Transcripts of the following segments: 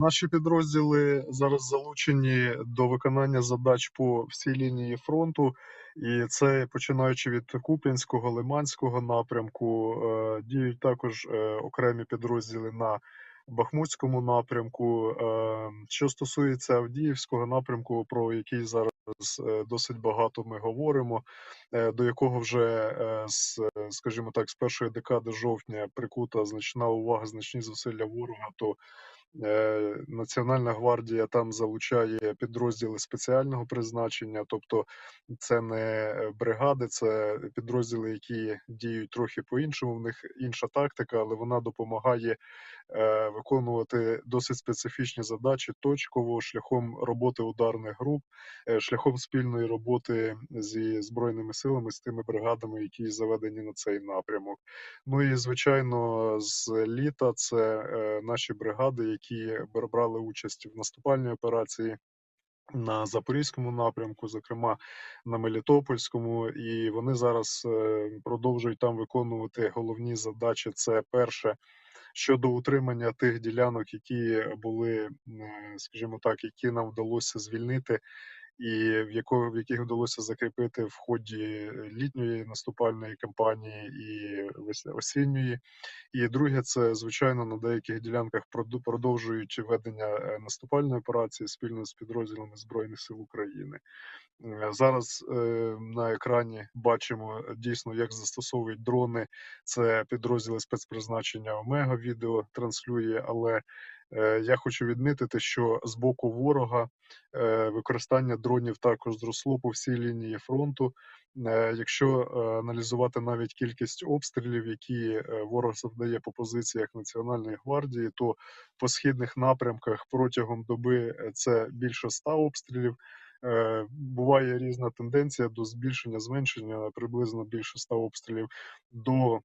Наші підрозділи зараз залучені до виконання задач по всій лінії фронту, і це починаючи від Куп'янського, Лиманського напрямку. е, Діють також е, окремі підрозділи на Бахмутському напрямку. Е, Що стосується Авдіївського напрямку, про який зараз досить багато ми говоримо, до якого вже скажімо так, з першої декади жовтня прикута значна увага, значні зусилля ворога. то Національна гвардія там залучає підрозділи спеціального призначення, тобто це не бригади, це підрозділи, які діють трохи по-іншому. В них інша тактика, але вона допомагає е, виконувати досить специфічні задачі точково шляхом роботи ударних груп, е, шляхом спільної роботи зі збройними силами з тими бригадами, які заведені на цей напрямок. Ну і звичайно, з літа це е, наші бригади, які бр- брали участь в наступальній операції. На запорізькому напрямку, зокрема на Мелітопольському, і вони зараз е, продовжують там виконувати головні задачі. Це перше щодо утримання тих ділянок, які були, е, скажімо так, які нам вдалося звільнити, і в якого в яких вдалося закріпити в ході літньої наступальної кампанії і осінньої. І друге, це звичайно на деяких ділянках продовжують ведення е, наступальної операції спільно з підрозділами збройних сил України. Е, Зараз е, на екрані бачимо е, дійсно, як застосовують дрони. Це підрозділи спецпризначення Омега відео транслює. Але е, я хочу відмітити, що з боку ворога е, використання дронів також зросло по всій лінії фронту. Е, Якщо е, аналізувати навіть кількість обстрілів, які е, ворог завдає по позиціях Національної гвардії, то по східних напрямках протягом доби е, це більше ста обстрілів. Е, Буває різна тенденція до збільшення, зменшення приблизно більше 100 обстрілів до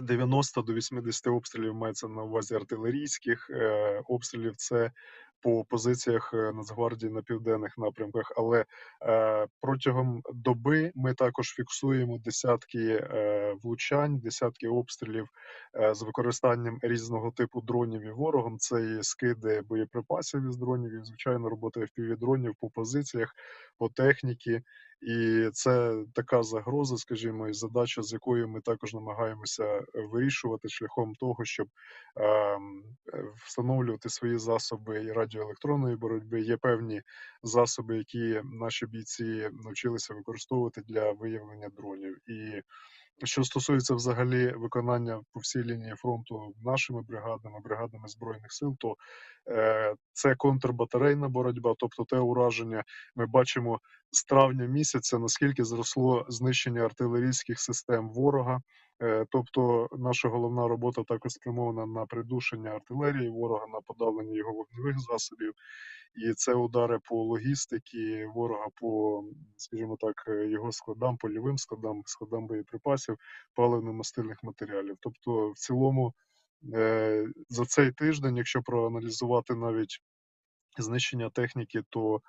90 до 80 обстрілів мається на увазі артилерійських е, обстрілів. Це по позиціях е, Нацгвардії на південних напрямках. Але е, протягом доби ми також фіксуємо десятки е, влучань, десятки обстрілів е, з використанням різного типу дронів і ворогом. Це і скиди боєприпасів із дронів, і звичайно робота FPV-дронів по позиціях, по техніці. І це така загроза, скажімо, і задача, з якою ми також намагаємося вирішувати шляхом того, щоб е, встановлювати свої засоби і радіоелектронної боротьби. Є певні засоби, які наші бійці навчилися використовувати для виявлення дронів. І що стосується взагалі виконання по всій лінії фронту нашими бригадами, бригадами збройних сил, то е, це контрбатарейна боротьба, тобто те ураження. Ми бачимо з травня місяця, наскільки зросло знищення артилерійських систем ворога. Е, тобто, наша головна робота також спрямована на придушення артилерії ворога, на подавлення його вогневих засобів, і це удари по логістиці ворога, по, скажімо так, е, його складам, польовим складам, складам боєприпасів, паливно-мастильних матеріалів. Тобто, в цілому, е, за цей тиждень, якщо проаналізувати навіть знищення техніки, то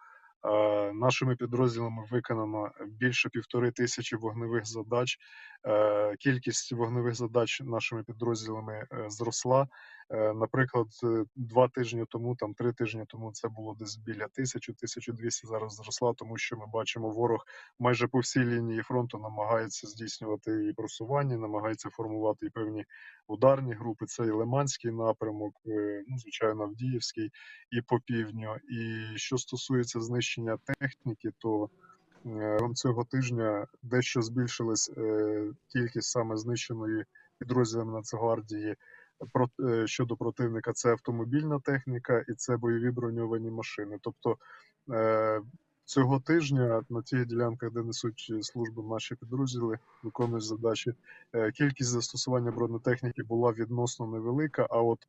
нашими підрозділами виконано більше півтори тисячі вогневих задач. Е, кількість вогневих задач нашими підрозділами е, зросла. Е, наприклад, два тижні тому, там три тижні тому, це було десь біля тисячі, 1200 зараз зросла, тому що ми бачимо, ворог майже по всій лінії фронту намагається здійснювати і просування, намагається формувати і певні ударні групи. Це і Лиманський напрямок, е, ну звичайно, Авдіївський і по півдню. І що стосується знищення техніки, то е, цього тижня дещо збільшилась кількість саме знищеної підрозділами Нацгвардії щодо противника. Це автомобільна техніка і це бойові броньовані машини. Тобто е, цього тижня на тих ділянках, де несуть службу наші підрозділи, виконують задачі. е, Кількість застосування бронетехніки була відносно невелика. А от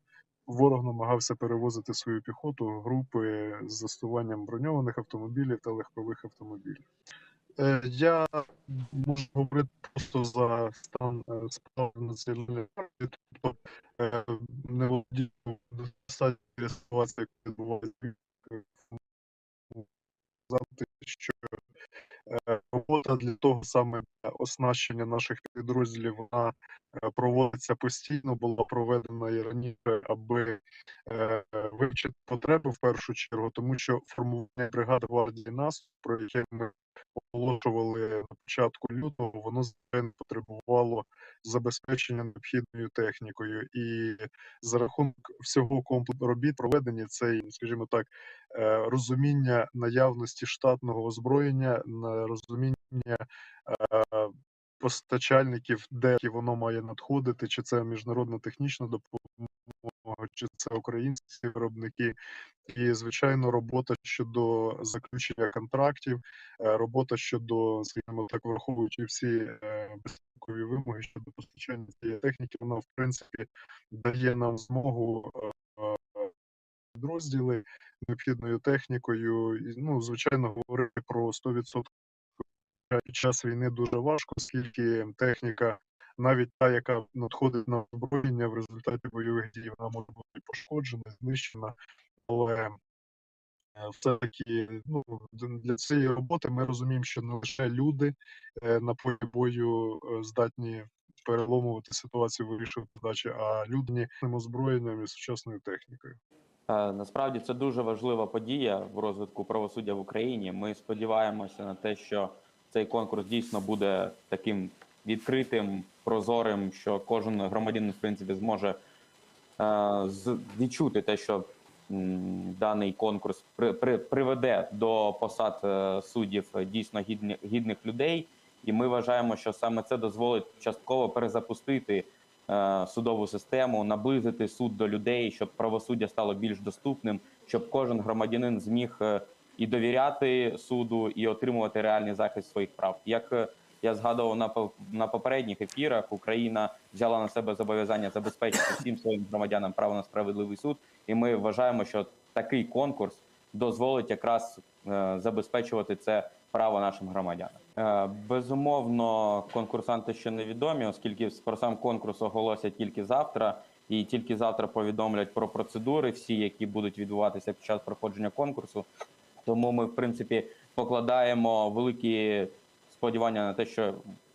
ворог намагався перевозити свою піхоту групи з застосуванням броньованих автомобілів та легкових автомобілів. Е, Я можу говорити просто за стан е, справ національної гвардії, тобто е, не володію достатньо ситуація, яка відбувається, сказати, що робота для того саме оснащення наших підрозділів вона проводиться постійно, була проведена і раніше, аби вивчити потреби в першу чергу, тому що формування бригади гвардії нас, про яке ми оголошували на початку лютого, воно звичайно потребувало забезпечення необхідною технікою. І за рахунок всього комплексу робіт проведені цей, скажімо так, е, розуміння наявності штатного озброєння, на розуміння е, постачальників, де воно має надходити, чи це міжнародна технічна допомога, чи це українські виробники. І, звичайно, робота щодо заключення контрактів, е, робота щодо, скажімо так, враховуючи всі е, безпекові вимоги щодо постачання цієї техніки, вона в принципі дає нам змогу е, підрозділи необхідною технікою. Ну, звичайно, говорити про 100% під час війни дуже важко, оскільки техніка, навіть та, яка надходить на озброєння в результаті бойових дій, вона може бути пошкоджена, знищена, але е, все-таки ну, для цієї роботи ми розуміємо, що не лише люди е, на полі бою е, здатні переломувати ситуацію, вирішувати задачі, а люди з озброєнням і сучасною технікою. Насправді це дуже важлива подія в розвитку правосуддя в Україні. Ми сподіваємося на те, що цей конкурс дійсно буде таким відкритим, прозорим, що кожен громадянин в принципі зможе е, з- відчути те, що даний конкурс при, при, приведе до посад е, суддів дійсно гідні, гідних людей. І ми вважаємо, що саме це дозволить частково перезапустити е, судову систему, наблизити суд до людей, щоб правосуддя стало більш доступним, щоб кожен громадянин зміг е, і довіряти суду, і отримувати реальний захист своїх прав. Як е, я згадував на на попередніх ефірах, Україна взяла на себе зобов'язання забезпечити всім своїм громадянам право на справедливий суд, і ми вважаємо, що такий конкурс дозволить якраз е, забезпечувати це право нашим громадянам. Е, Безумовно, конкурсанти ще невідомі, оскільки про сам конкурс оголосять тільки завтра, і тільки завтра повідомлять про процедури, всі, які будуть відбуватися під час проходження конкурсу. Тому ми, в принципі, покладаємо великі сподівання на те, що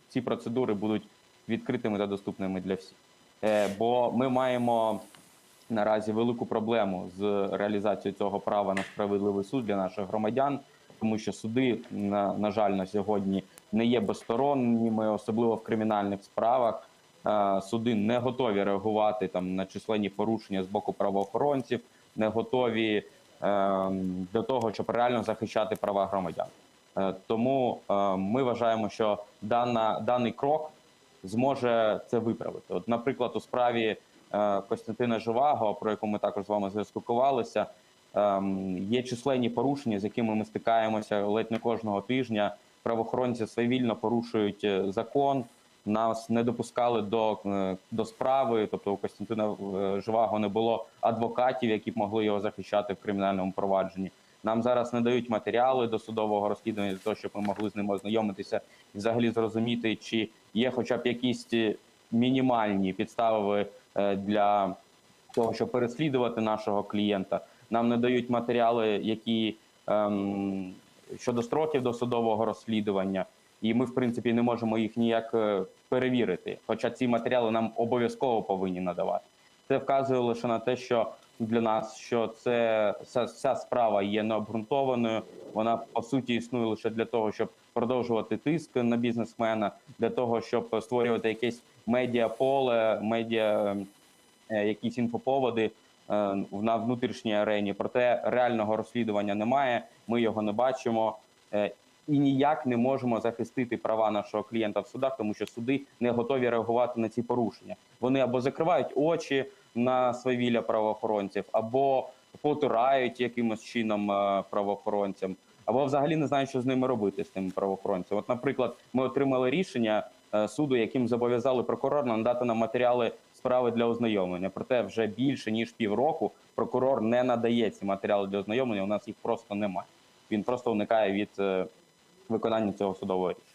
ці процедури будуть відкритими та доступними для всіх. Е, Бо ми маємо наразі велику проблему з реалізацією цього права на справедливий суд для наших громадян, тому що суди, на, на жаль, на сьогодні не є безсторонніми, особливо в кримінальних справах. Е, Суди не готові реагувати там на численні порушення з боку правоохоронців, не готові е, до того, щоб реально захищати права громадян. Е, Тому е, ми вважаємо, що дана, даний крок зможе це виправити. От, наприклад, у справі е, Костянтина Живаго, про яку ми також з вами спілкувалися, ем, є численні порушення, з якими ми стикаємося ледь не кожного тижня. Правоохоронці свавільно порушують закон. Нас не допускали до, до справи, тобто у Костянтина Живаго не було адвокатів, які б могли його захищати в кримінальному провадженні. Нам зараз не дають матеріали до судового розслідування для того, щоб ми могли з ним ознайомитися і взагалі зрозуміти, чи є хоча б якісь е, мінімальні підстави е, для того, щоб переслідувати нашого клієнта. Нам не дають матеріали, які ем, щодо строків досудового розслідування, і ми, в принципі, не можемо їх ніяк е, перевірити. Хоча ці матеріали нам обов'язково повинні надавати. Це вказує лише на те, що для нас що це ця, ця справа є необґрунтованою. Вона по суті існує лише для того, щоб продовжувати тиск на бізнесмена, для того, щоб створювати якесь медіаполе, медіа е, якісь інфоповоди е, на внутрішній арені. Проте реального розслідування немає. Ми його не бачимо. е, І ніяк не можемо захистити права нашого клієнта в судах, тому що суди не готові реагувати на ці порушення. Вони або закривають очі на свавілля правоохоронців, або потурають якимось чином е, правоохоронцям, або взагалі не знають, що з ними робити з тими правоохоронцями. От, наприклад, ми отримали рішення е, суду, яким зобов'язали прокурор надати нам матеріали справи для ознайомлення. Проте вже більше ніж півроку прокурор не надає ці матеріали для ознайомлення. У нас їх просто немає. Він просто уникає від е, виконання цього судового рішення.